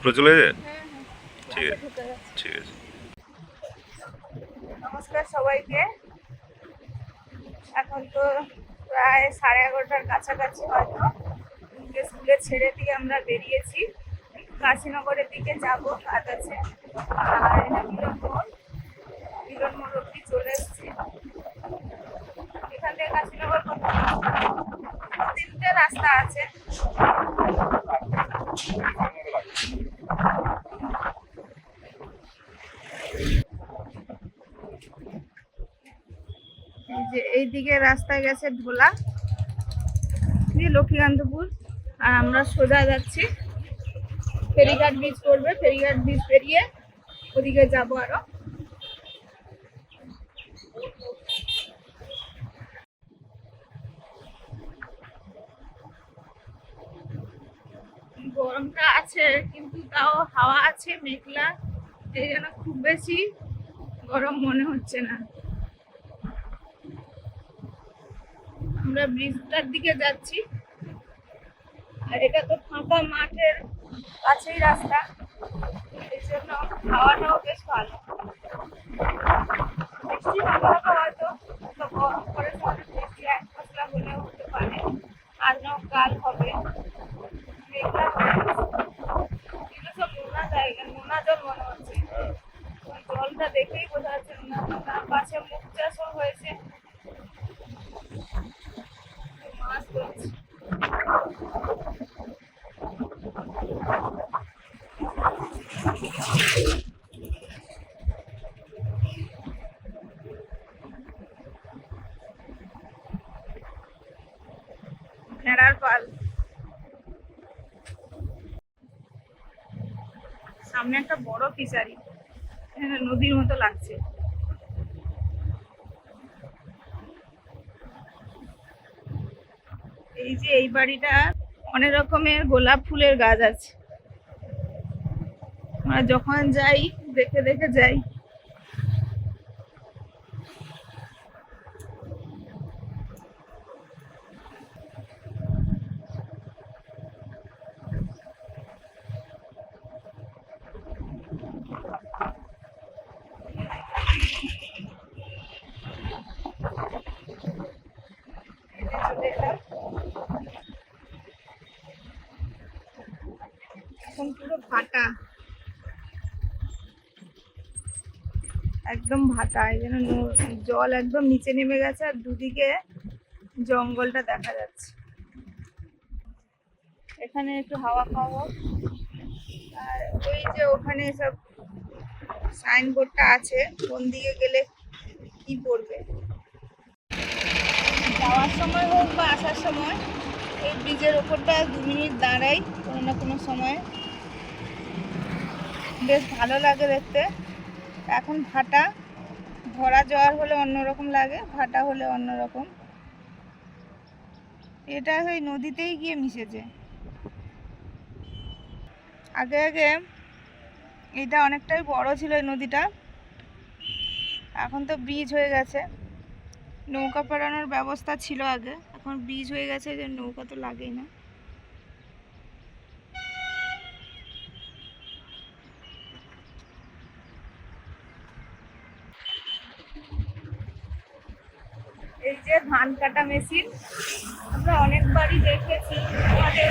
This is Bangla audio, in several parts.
স্কুলে চলে যায়? হ্যাঁ ঠিক হ্যাঁ আছে। ঠিক আছে। নমস্কার সবাইকে। এখন তো প্রায় সাড়ে এগারোটার কাছাকাছি হয়তো। স্কুলে ছেড়ে দিয়ে আমরা বেরিয়েছি। কাশীনগরের দিকে যাব কাজ আছে। আর এটা মিলন মোড়। মিলন মোড় অব্দি চলে এসেছি এখান থেকে কাশীনগর কত তিনটে রাস্তা আছে এই এইদিকে রাস্তায় গেছে ঢোলা। লক্ষ্মীকান্তপুর। আর আমরা সোজা যাচ্ছি। ফেরিঘাট ব্রিজ করবে ফেরিঘাট ব্রিজ পেরিয়ে ওদিকে যাব আরও। গরমটা আছে, কিন্তু তাও হাওয়া আছে, মেঘলা। এই জন্য খুব বেশি গরম মনে হচ্ছে না। আমরা ব্রিজটার দিকে যাচ্ছি। আর এটা তো ফাঁকা মাঠের কাছেই রাস্তা। এই জন্য হাওয়াটাও বেশ ভালো। হয়তো গরম করে এক হতে পারে। কাল হবে। সব নোনা জায়গা, নোনা জল মনে হচ্ছে। জলটা দেখেই বোঝা যাচ্ছে নোনা পাশে মুখ চাষও হয়েছে। ভেড়ার পাল সামনে একটা বড় ফিশারি নদীর মতো লাগছে। এই বাড়িটা অনেক রকমের গোলাপ ফুলের গাছ আছে। আমরা যখন যাই দেখে দেখে যাই। এখন পুরো ভাটা। একদম ভাটা, এই জন্য ন- জল একদম নিচে নেমে গেছে আর দুদিকে জঙ্গলটা দেখা যাচ্ছে। এখানে একটু হাওয়া খাওয়া আর ওই যে ওখানে সব সাইনবোর্ডটা আছে, কোন দিকে গেলে কি পড়বে? যাওয়ার সময় হোক বা আসার সময়, এই ব্রিজের ওপরটা দু মিনিট দাঁড়াই, কোনো না কোনো সময়। বেশ ভালো লাগে দেখতে। এখন ভাটা, ভরা জ্বর হলে অন্যরকম লাগে, ভাটা হলে অন্যরকম। এটা ওই নদীতেই গিয়ে মিশেছে। আগে আগে এটা অনেকটাই বড় ছিল এই নদীটা। এখন তো ব্রিজ হয়ে গেছে। নৌকা পেরানোর ব্যবস্থা ছিল আগে, এখন ব্রিজ হয়ে গেছে যে নৌকা তো লাগেই না। এই যে ধান কাটা মেশিন আমরা অনেকবারই দেখেছি আমাদের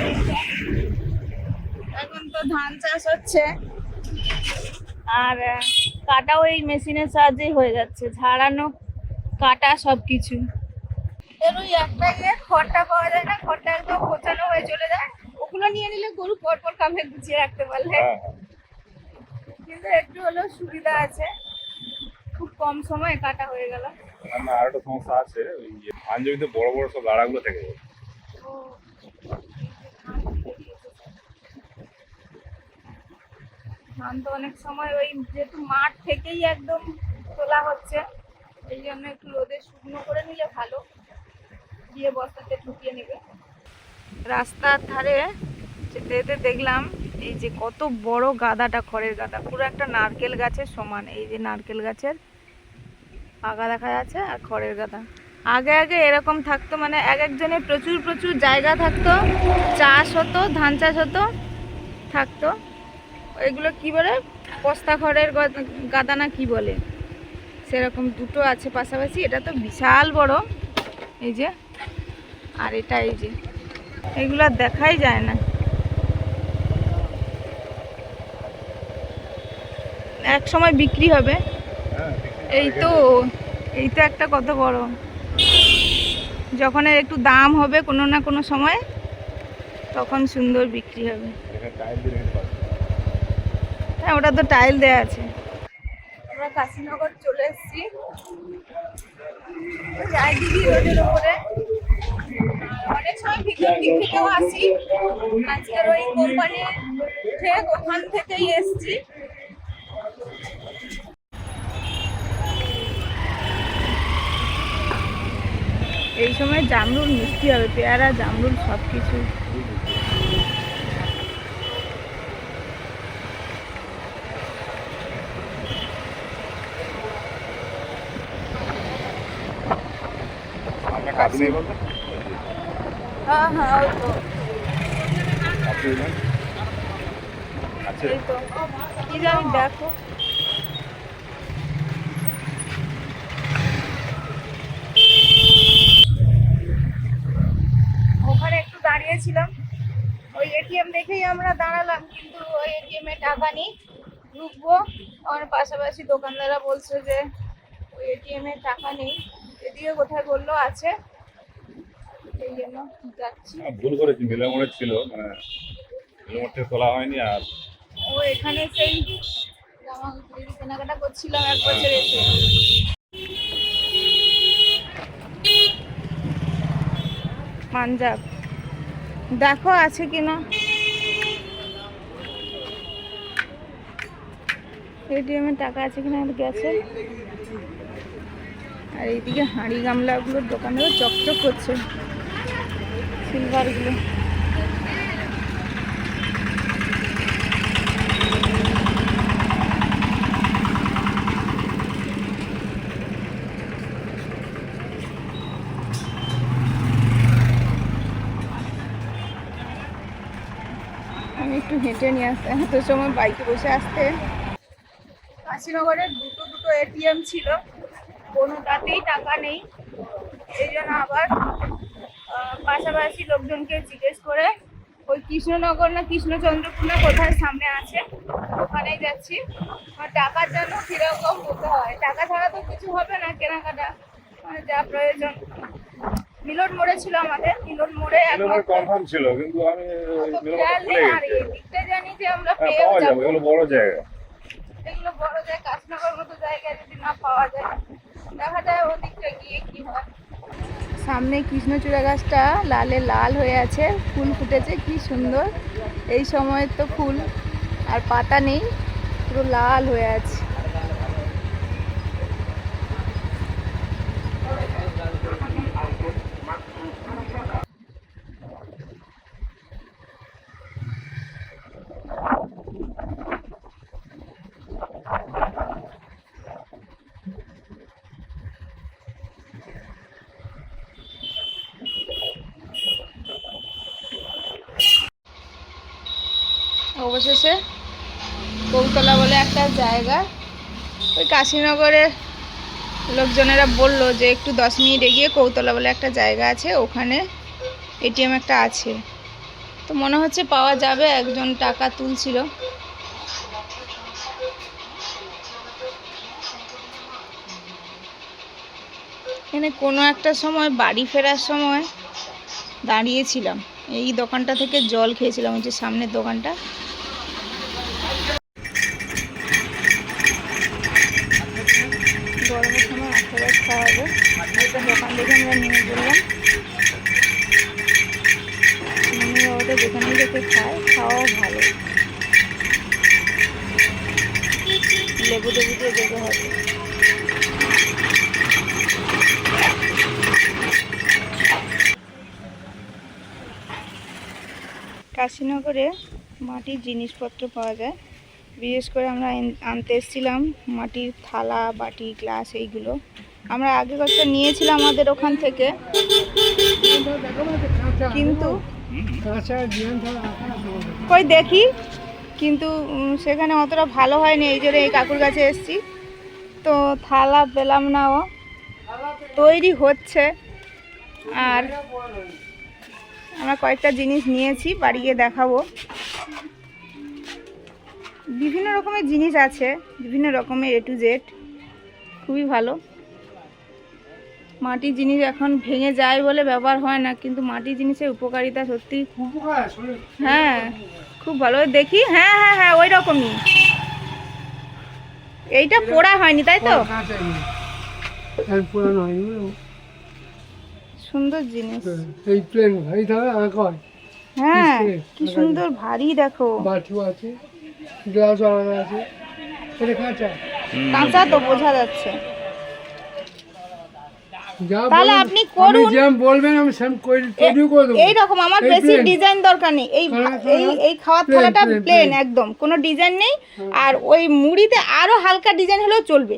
এখন। তো ধান চাষ হচ্ছে আর কাটাও এই মেশিনের সাহায্যেই হয়ে যাচ্ছে ঝাড়ানো কাটা সব কিছু এর ওই একটা ইয়ে খড়টা পাওয়া যায় না খড়টা একদম হয়ে চলে যায় ওগুলো নিয়ে নিলে গরু পরপর কামে গুছিয়ে রাখতে পারলে। কিন্তু একটু হলেও সুবিধা আছে খুব কম সময়ে কাটা হয়ে গেল। না আর সমস্যা আছে, ওই ধান বড় বড় সব দাঁড়াগুলো থেকে ধান তো অনেক সময় ওই যেহেতু মাঠ থেকেই একদম তোলা হচ্ছে, এই জন্য একটু রোদে শুকনো করে নিলে ভালো দিয়ে বস্তাতে ঢুকিয়ে নেবে। রাস্তার ধারে যেতে যেতে দেখলাম, এই যে কত বড় গাদাটা, খড়ের গাদা, পুরো একটা নারকেল গাছের সমান, এই যে নারকেল গাছের আগা দেখা যাচ্ছে আর খড়ের গাদা। আগে আগে এরকম থাকতো মানে এক একজনের প্রচুর প্রচুর জায়গা থাকতো চাষ হতো ধান চাষ হতো থাকতো। এগুলো কি বলে? পস্তা খড়ের গাদা না কি বলে? সেরকম দুটো আছে পাশাপাশি এটা তো বিশাল বড়। এই যে আর এটা এই যে এগুলো আর দেখাই যায় না। এক সময় বিক্রি হবে। হ্যাঁ এই তো এই তো একটা কত বড়। যখন এর একটু দাম হবে কোনো না কোনো সময় তখন সুন্দর বিক্রি হবে। হ্যাঁ ওটা তো টাইল দেওয়া আছে। আমরা কাশীনগর চলে এসেছি। রায়দিঘি রোডের উপরে। অনেক সময় ভিতর দিক থেকেও আসি। আজকের ওই কোম্পানির ঠিক ওখান থেকেই এসেছি। এই সময় জামরুল মিষ্টি হবে পেয়ারা জামরুল সব কিছু। হ্যাঁ হ্যাঁ ওই তো এই তো। কি জানি দেখো ওখানে একটু দাঁড়িয়েছিলাম ওই এটিএম দেখেই আমরা দাঁড়ালাম কিন্তু ওই এটিএম এ টাকা নেই ঢুকবো। আমার পাশাপাশি দোকানদাররা বলছে যে ওই এটিএম এ টাকা নেই। এদিকে কোথায় বলল আছে। এই জন্য যাচ্ছি। ভুল করেছি মিলামোড়ে ছিল মানে মিলামোড় থেকে তোলা হয়নি আর ও এখানে সেই জামা কেনাকাটা করছিলাম এক বছর এসে। পাঞ্জাব। দেখো আছে কিনা। এটিএম এ টাকা আছে কিনা আর গেছে। আর এইদিকে হাঁড়ি গামলাগুলোর দোকানেও চকচক করছে। সিলভারগুলো আমি নিয়ে আসতে। এত সময় বাইকে বসে আসতে। কাশীনগরে দুটো দুটো এটিএম ছিল। কোনোটাতেই টাকা নেই। এই জন্য আবার পাশাপাশি লোকজনকে জিজ্ঞেস করে, ওই কৃষ্ণনগর না কৃষ্ণচন্দ্রপুর না কোথায় সামনে আছে, ওখানেই যাচ্ছি। আর টাকার জন্য কীরকম হতে হয়? টাকা ছাড়া তো কিছু হবে না কেনাকাটা। মানে যা প্রয়োজন। মিলন মোড়ে ছিল আমাদের মিলন মোড়ে কনফার্ম ছিল কিন্তু আমি ভুলে গেছি। এই দিকটা জানি যে আমরা হ্যাঁ পেয়েও পাওয়া যাবে এগুলো বড় জায়গা। এগুলো বড় যায় কাশনগর মতো জায়গায় যদি না পাওয়া যায় দেখা যায় ওদিকটা গিয়ে কি হয়। সামনে কৃষ্ণচূড়া গাছটা লালে লাল হয়ে আছে ফুল ফুটেছে কি সুন্দর। এই সময় তো ফুল আর পাতা নেই পুরো লাল হয়ে আছে। অবশেষে কৌতলা বলে একটা জায়গা। ওই কাশীনগরে লোকজনেরা বলল যে একটু দশ মিনিট এগিয়ে কৌতলা বলে একটা জায়গা আছে, ওখানে এটিএম একটা আছে। তো মনে হচ্ছে পাওয়া যাবে, একজন টাকা তুলছিল। এখানে কোনো একটা সময়, বাড়ি ফেরার সময় দাঁড়িয়েছিলাম। এই দোকানটা থেকে জল খেয়েছিলাম, ওই যে সামনের দোকানটা। গরমের সময় আখেরাজ খাওয়া হবে একটা দোকান দেখে আমরা নেমে পড়লাম মনে বাবাটা যেখানেই দেখে খায়, খাওয়াও ভালো। লেবু টেবু দিয়ে দেবে কাশীনগরে মাটির জিনিসপত্র পাওয়া যায়। বিশেষ করে আমরা আনতে এসেছিলাম মাটির থালা, বাটি, গ্লাস এইগুলো। আমরা আগে কয়েকটা নিয়েছিলাম আমাদের ওখান থেকে। কিন্তু কই দেখি, কিন্তু সেখানে অতটা ভালো হয়নি। এই জন্য এই কাকুর কাছে এসেছি। তো থালা পেলাম না ও। তৈরি হচ্ছে। আর আমরা কয়েকটা জিনিস নিয়েছি, বাড়ি গিয়ে দেখাবো। বিভিন্ন রকমের জিনিস আছে বিভিন্ন রকমের এ টু জেড খুবই ভালো। মাটির জিনিস এখন ভেঙে যায় বলে ব্যবহার হয় না কিন্তু মাটির জিনিসের উপকারিতা সত্যি হ্যাঁ খুব ভালো। দেখি হ্যাঁ হ্যাঁ হ্যাঁ ওই রকমই। এইটা পোড়া হয়নি তাই তো? বুঝলো? সুন্দর জিনিস। এই প্লেন ভারী থাকে হ্যাঁ। পিছনে কি সুন্দর ভারী দেখো। বাটিও আছে। গ্লাস আলাদা আছে। এটা কাঁচা কাঁচা তো বোঝা যাচ্ছে। তাহলে আপনি করুন। যেমন বলবেন আমি সেম তৈরিও করে দেবো। এই রকম আমার বেশি ডিজাইন দরকার নেই। এই হ্যাঁ, এই হ্যাঁ। এই খাওয়ার থালাটা প্লেন একদম। কোনো ডিজাইন নেই। আর ওই মুড়িতে আরও হালকা ডিজাইন হলেও চলবে।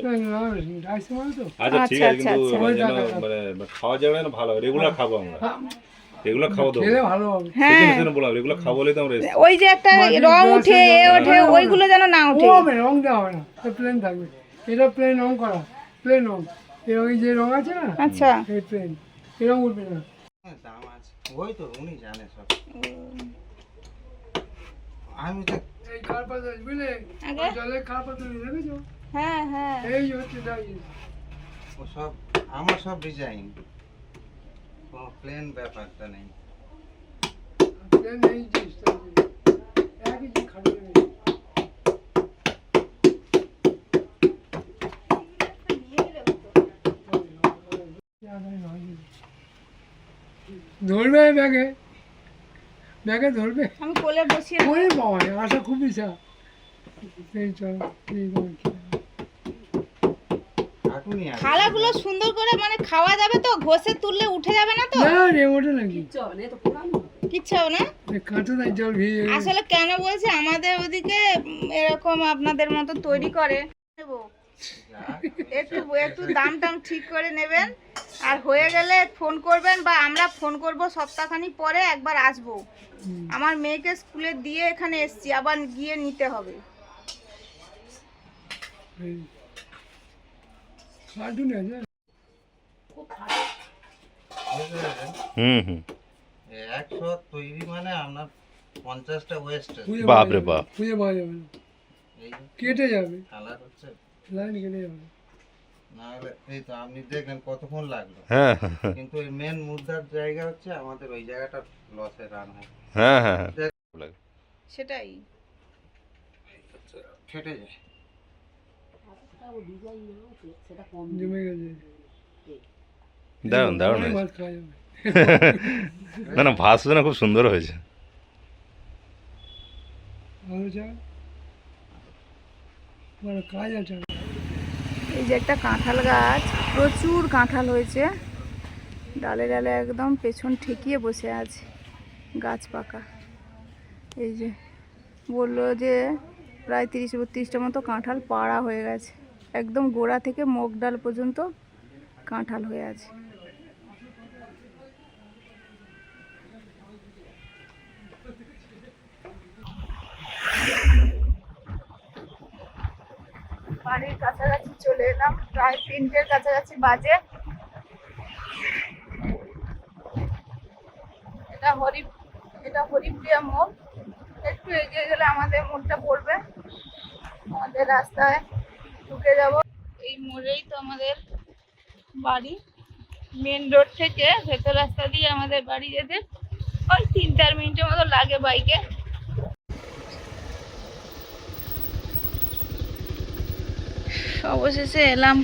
আচ্ছা ঠিক আচ্ছা, আছে কিন্তু আচ্ছা, মানে আচ্ছা। মানে খাওয়া যাবে না ভালো। রেগুলার খাব আমরা। ভালো হ্যাঁ। বললাম রেগুলার খাব বলেই তো আমরা ওই যে একটা রং উঠে এ ওঠে হ্যাঁ, ওইগুলো যেন না ও হবে রং দেওয়া হবে না প্লেন থাকবে। এটা প্লেন রং করা প্লেন রং। এই রঙের যে রং আছে না? আচ্ছা। এই প্লেন এই রং উঠবে না। হ্যাঁ, দাম আছে ওই তো উনি জানে সব আমি তো এই বুঝলে দেখেছ হ্যাঁ হ্যাঁ। এই হচ্ছে ও সব আমার সব ডিজাইন কোনো প্লেন ব্যাপারটা নেই। প্লেন এই জিনিসটা একই ধরবে ব্যাগে? ব্যাগে ধরবে? আমি কোলে বসিয়ে। ওরে বাবা আশা খুব ইচ্ছা এই চল এই তোমার কি কাটুনি আছে থালাগুলো সুন্দর করে মানে খাওয়া যাবে তো ঘষে তুললে উঠে যাবে না তো? না রে ওটা নাকি? কিচ্ছু হবে না জল ভিজে আসলে কেন বলছি আমাদের ওদিকে এরকম আপনাদের মতো তৈরি করে। নেব। একটু একটু দাম টাম ঠিক করে নেবেন আর হয়ে গেলে ফোন করবেন বা আমরা ফোন করব সপ্তাহখানি পরে একবার আসব। আমার মেয়েকে স্কুলে দিয়ে এখানে এসছি আবার গিয়ে নিতে হবে এই। কার্টুন আছে বুঝতে পেরেছেন? হুম হুম একশো তৈরি মানে আপনার পঞ্চাশটা ওয়েস্ট বাপ রে না, বাপ। খুঁজে পাওয়া যাবে না কেটে যাবে। কালার হচ্ছে। লাইন কেটে যাবে। হলে এই তো আপনি দেখলেন কতক্ষণ লাগল। হ্যাঁ। কিন্তু এই মেন মুদ্রার জায়গা হচ্ছে আমাদের ওই জায়গাটা লসে রান হয়। হ্যাঁ হ্যাঁ হ্যাঁ। সেটাই। ফেটে যায়। জমে গেছে। দারুণ দারুণ খাওয়া যাবে। না না ভাত না খুব সুন্দর হয়েছে। এই যে একটা কাঁঠাল গাছ প্রচুর কাঁঠাল হয়েছে। ডালে ডালে একদম পেছন ঠেকিয়ে বসে আছে গাছ পাকা। এই যে বলল যে প্রায় তিরিশ বত্রিশটা মতো কাঁঠাল পাড়া হয়ে গেছে। একদম গোড়া থেকে মুগ ডাল পর্যন্ত কাঁঠাল হয়ে আছে। বাড়ির কাছাকাছি চলে এলাম, প্রায় তিনটের কাছাকাছি বাজে। এটা হরি এটা হরিপ্রিয়া মোড়। একটু এগিয়ে গেলে আমাদের মোড়টা পড়বে। আমাদের রাস্তায় ঢুকে যাব। এই মোড়েই তো আমাদের বাড়ি। মেন রোড থেকে ভেতর রাস্তা দিয়ে আমাদের বাড়ি যেতে ওই তিন চার মিনিটের মতো লাগে বাইকে অবশেষে এলাম।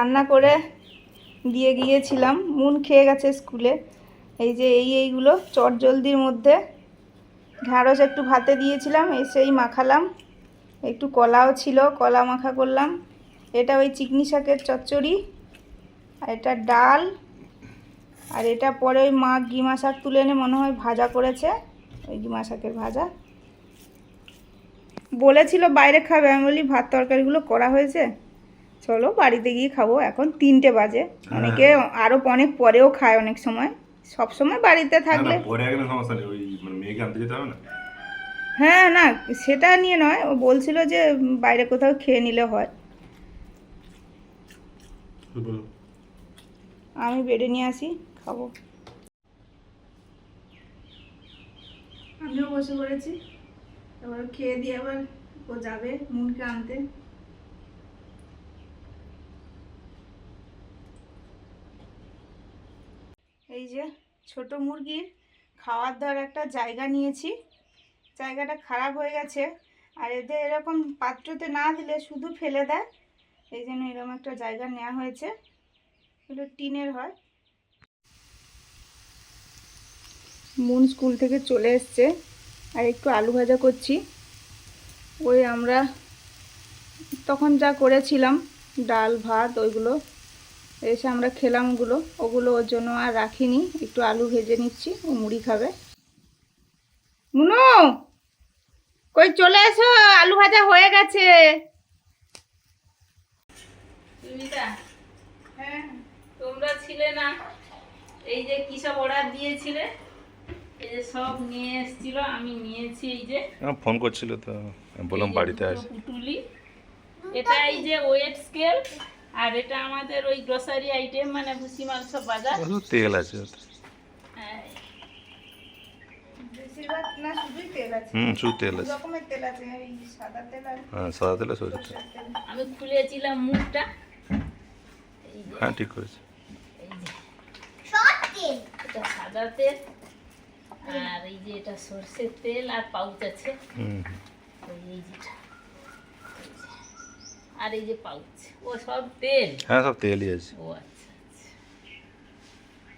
রান্না করে দিয়ে গিয়েছিলাম। মুন খেয়ে গেছে স্কুলে। এই যে এই এইগুলো চট জলদির মধ্যে। ঢ্যাঁড়স একটু ভাতে দিয়েছিলাম, এসেই মাখালাম। একটু কলাও ছিল, কলা মাখা করলাম। এটা ওই চিকনি শাকের চচ্চড়ি আর এটা ডাল, আর এটা পরে ওই মা গিমা শাক তুলে এনে মনে হয় ভাজা করেছে। ওই গিমা শাকের ভাজা। বলেছিল বাইরে খাবে। আমি বলি, ভাত তরকারিগুলো করা হয়েছে? চলো বাড়িতে গিয়ে খাব। এখন তিনটে বাজে। অনেকে আরও অনেক পরেও খায় অনেক সময়। সব সময় বাড়িতে থাকলে পরে গেলে সমস্যা নেই। ওই মানে মেয়েকে আনতে যেতে হবে না? হ্যাঁ না সেটা নিয়ে নয়। ও বলছিল যে বাইরে কোথাও খেয়ে নিলে হয়। আমি বেডে নিয়ে আসি খাব। আমিও বসে পড়েছি। এবার খেয়ে দিয়ে আবার ও যাবে মুনকে আনতে। এই যে ছোট মুরগির খাওয়ার দাওয়ার একটা জায়গা নিয়েছি। জায়গাটা খারাপ হয়ে গেছে। আর এদের এরকম পাত্রতে না দিলে শুধু ফেলে দেয়। এই জন্য এরকম একটা জায়গা নেওয়া হয়েছে। এগুলো টিনের হয়। মুন স্কুল থেকে চলে এসছে। আর একটু আলু ভাজা করছি। ওই আমরা তখন যা করেছিলাম, ডাল, ভাত, ওইগুলো এসে আমরা খেলাম ওগুলো। ওগুলো ওর জন্য আর রাখিনি। একটু আলু ভেজে নিচ্ছি ও মুড়ি খাবে। মুনু! কই চলে এসো আলু ভাজা হয়ে গেছে। হ্যাঁ তোমরা ছিলে না? এই যে কি সব অর্ডার দিয়েছিলে? এই যে সব নিয়ে এসেছিল আমি নিয়েছি এই যে। ফোন করছিল তো বললাম বাড়িতে আসি। পুটুলি। এটা এই যে ওয়েট স্কেল আর এটা আমাদের ওই গ্রসারি আইটেম মানে ভুসি মাল সব বাজার তেল আছে। হ্যাঁ, বেশিরভাগ না শুধুই তেল আছে। হুম শুধু তেল আছে। রকমের তেল আছে এই সাদা তেল আর হ্যাঁ সাদা তেল আছে আমি খুলেছিলাম মুখটা। এই হ্যাঁ ঠিক করেছে। এটা সাদা তেল আর এই যে এটা সর্ষের তেল আর পাউচ আছে। এই যেটা। আর এই যে পাউচ ও সব তেল? হ্যাঁ সব তেলই আছে। ও আচ্ছা আচ্ছা।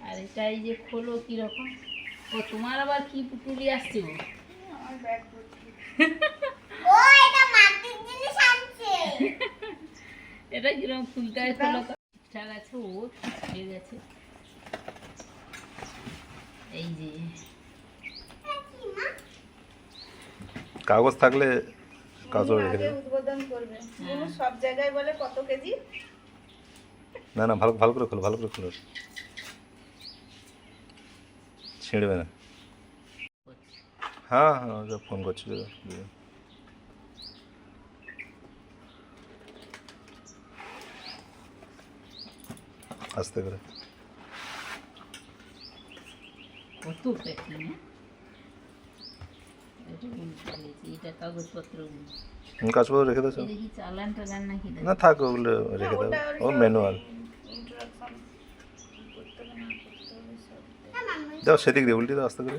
আর এটা এই যে খোলো কীরকম? ও তোমার আবার কি পুটুলি আসছে গো আমার ব্যাগ ভর্তি। এটা কীরকম খুলতে হয়? খোলো ঠিকঠাক আছে ও ঠিক গেছে এই যে। কাগজ থাকলে রেখে উদ্বোধন করবে। সব জায়গায় বলে কত কেজি? না না ভালো ভালো করে খোলো ভালো করে খোলো। ছিঁড়বে না। হ্যাঁ হ্যাঁ ফোন করছিল দিয়ে। আস্তে করে। কত প্যাকিং এটা উল্টে গেছে এটা কাগজপত্র রেখে নাকি না থাক ওগুলো রেখে দাও ও ম্যানুয়াল দাও সেদিক দিয়ে উল্টে দাও আস্তে করে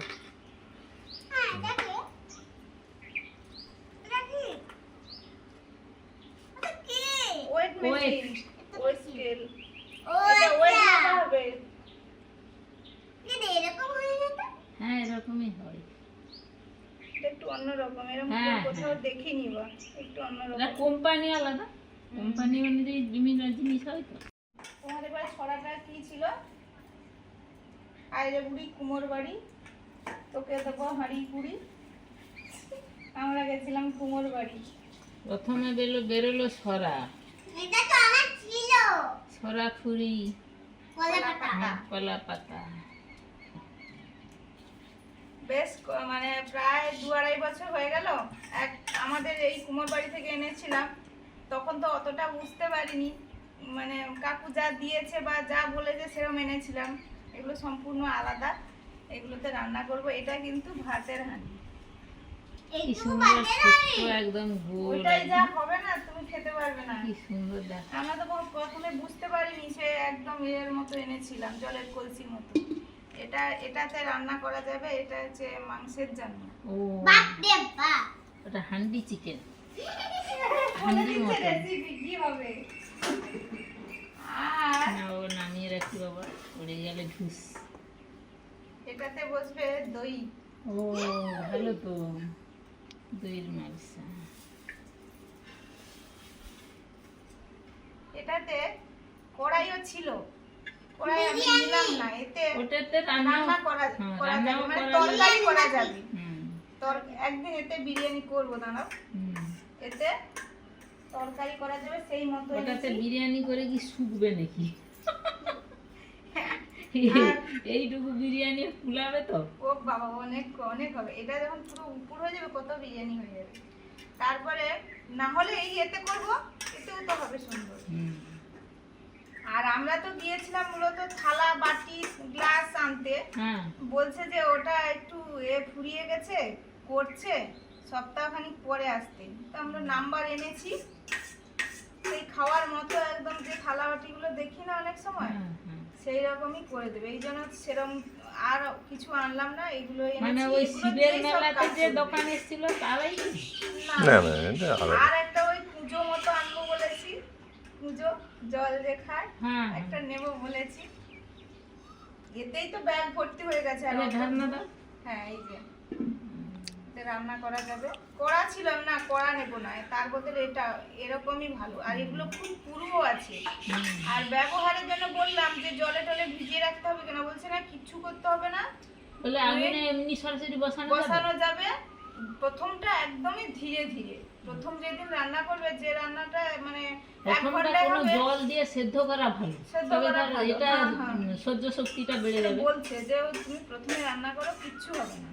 হ্যাঁ এরকমই হয় অন্যরকম এরকম হ্যাঁ, কোথাও দেখিনি বা। একটু কোম্পানি আলাদা। কোম্পানি অনুযায়ী বিভিন্ন জিনিস হয় তো। তোমাদের বাড়ি ছড়াটা কি ছিল? বুড়ি কুমোর বাড়ি। তোকে দেবো হাঁড়ি কুড়ি আমরা গেছিলাম কুমোর বাড়ি। প্রথমে বেরো বেরোলো সরা সরা হ্যাঁ, কলা পাতা। বেশ মানে প্রায় দু আড়াই বছর হয়ে গেল। এক আমাদের এই কুমোর বাড়ি থেকে এনেছিলাম। তখন তো অতটা বুঝতে পারিনি। মানে কাকু যা দিয়েছে বা যা বলেছে সেরকম এনেছিলাম। এগুলো সম্পূর্ণ আলাদা। এগুলোতে রান্না করব। এটা কিন্তু ভাতের হাঁড়ি। কি সুন্দর একদম গোল ওইটাই যা হবে না তুমি খেতে পারবে না। কি সুন্দর আমরা তো প্রথমে বুঝতে পারিনি সে একদম এর মতো এনেছিলাম জলের কলসির মতো। এটা এটাতে রান্না করা যাবে এটা হচ্ছে মাংসের জন্য। ও। ওটা handi chicken. Handi mutton. Recipe কি হবে? আর ও নামিয়ে রাখি বাবা পড়ে গেলে ঢুস এটাতে বসবে দই। ও ভালো তো। দইয়ের মালসা এটাতে কড়াইও ছিল। কড়াই আমি নিলাম না এতে ওটাতে রান্না রান্না করা হ্যাঁ, করা যাবে মানে তরকারি করা যাবে। তর একদিন এতে বিরিয়ানি করব দাঁড়াও। এতে তরকারি করা যাবে সেই মতো ওটাতে বিরিয়ানি করে কি শুকবে নাকি? এইটুকু বিরিয়ানি ফুলাবে তো। ও বাবা অনেক অনেক হবে। এটা যখন পুরো উপর হয়ে যাবে কত বিরিয়ানি হয়ে যাবে। তারপরে না হলে এই এতে করব এতেও তো হবে সুন্দর। হুম, আর আমরা তো গিয়েছিলাম মূলত থালা বাটি গ্লাস আনতে। হ্যাঁ বলছে যে ওটা একটু এ ফুরিয়ে গেছে করছে সপ্তাহখানিক পরে আসতে। তো আমরা নাম্বার এনেছি। সেই খাওয়ার মতো একদম যে থালা বাটিগুলো দেখি না অনেক সময়। সেই রকমই করে দেবে। এই জন্য সেরকম আর কিছু আনলাম না এগুলো মানে ওই শিবের মেলাতে যে দোকান এসেছিল তারাই না, না আর একটা ওই পুজো মতো আনব বলেছি পুজো জল যে খায় হ্যাঁ। একটা নেব বলেছি। এতেই তো ব্যাগ ভর্তি হয়ে গেছে আর ঢাকনা দাও। হ্যাঁ এই যে। রান্না করা যাবে। কড়া ছিল না কড়া নেব না। তার বদলে এটা এরকমই ভালো। আর এগুলো খুব পুরো আছে। আর ব্যবহারের জন্য বললাম যে জলে টলে ভিজিয়ে রাখতে হবে কেন? বলছে না কিচ্ছু করতে হবে না। বলে আগুনে এমনি সরাসরি বসানো যাবে? বসানো যাবে। প্রথমটা একদমই ধীরে ধীরে। প্রথম যেদিন রান্না করবে যে রান্নাটা মানে প্রথমটা কোনো জল দিয়ে সেদ্ধ করা ভালো। তবে তার এটা হ্যাঁ, হ্যাঁ। সহ্য শক্তিটা বেড়ে যাবে। বলছে যে তুমি প্রথমে রান্না করো কিচ্ছু হবে না।